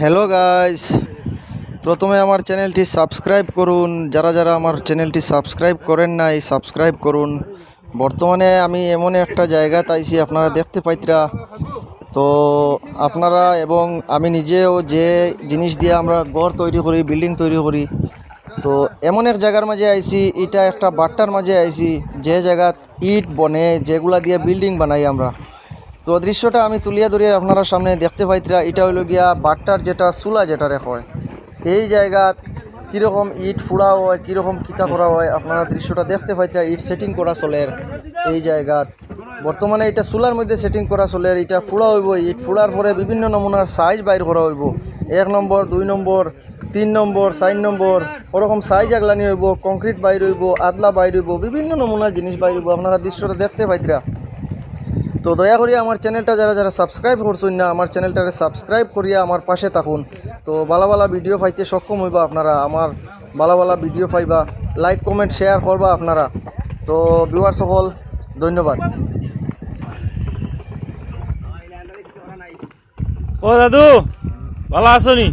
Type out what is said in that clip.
Hello guys প্রথমে আমার চ্যানেলটি সাবস্ক্রাইব করুন। যারা যারা আমার চ্যানেলটি সাবস্ক্রাইব করেন নাই সাবস্ক্রাইব করুন। বর্তমানে আমি এমন একটা জায়গা তাইছি আপনারা দেখতে পাইতরা। তো আপনারা এবং আমি নিজেও যে জিনিস দিয়ে আমরা ঘর তৈরি করি বিল্ডিং তৈরি করি, তো এমন এক জায়গার মাঝে আইছি, এটা একটা বাট্টার মাঝে আইছি, যে জায়গাত ইট বনে, যেগুলা দিয়ে বিল্ডিং বানাই আমরা। তো দৃশ্যটা আমি তুলিয়া ধরিয়া আপনারা সামনে দেখতে পাইতরা। এটা হইল গিয়া বাট্টার যেটা চুলা যেটা হয় এই জায়গাত কীরকম ইট ফুড়া হয়, কীরকম কিতা করা হয়, আপনারা দৃশ্যটা দেখতে পাইতরা। ইট সেটিং করা চলের এই জায়গাত। বর্তমানে এটা চুলার মধ্যে সেটিং করা চলের এটা ফুড়া হইব, ইট ফুড়ার পরে বিভিন্ন নমুনার সাইজ বাইর করা হইব। এক নম্বর, দুই নম্বর, তিন নম্বর, চার নম্বর, ওরকম সাইজ আগলানি হইব কংক্রিট বাইর হইব, আদলা বাইর হইব, বিভিন্ন নমুনার জিনিস বাইর হইব। আপনারা দৃশ্যটা দেখতে পাইতরা। তো দয়া করিয়া আমার চ্যানেলটা যারা যারা সাবস্ক্রাইব করছেন না, আমার চ্যানেলটাকে সাবস্ক্রাইব করিয়া আমার পাশে থাকুন। তো বালা বালা ভিডিও পাইতে সক্ষম হইবা আপনারা, আমার বালা বালা ভিডিও পাইবা লাইক কমেন্ট শেয়ার করবা আপনারা। তো ভিউয়ার সকল, ধন্যবাদ। ও দাদু, ভালো আছো নি?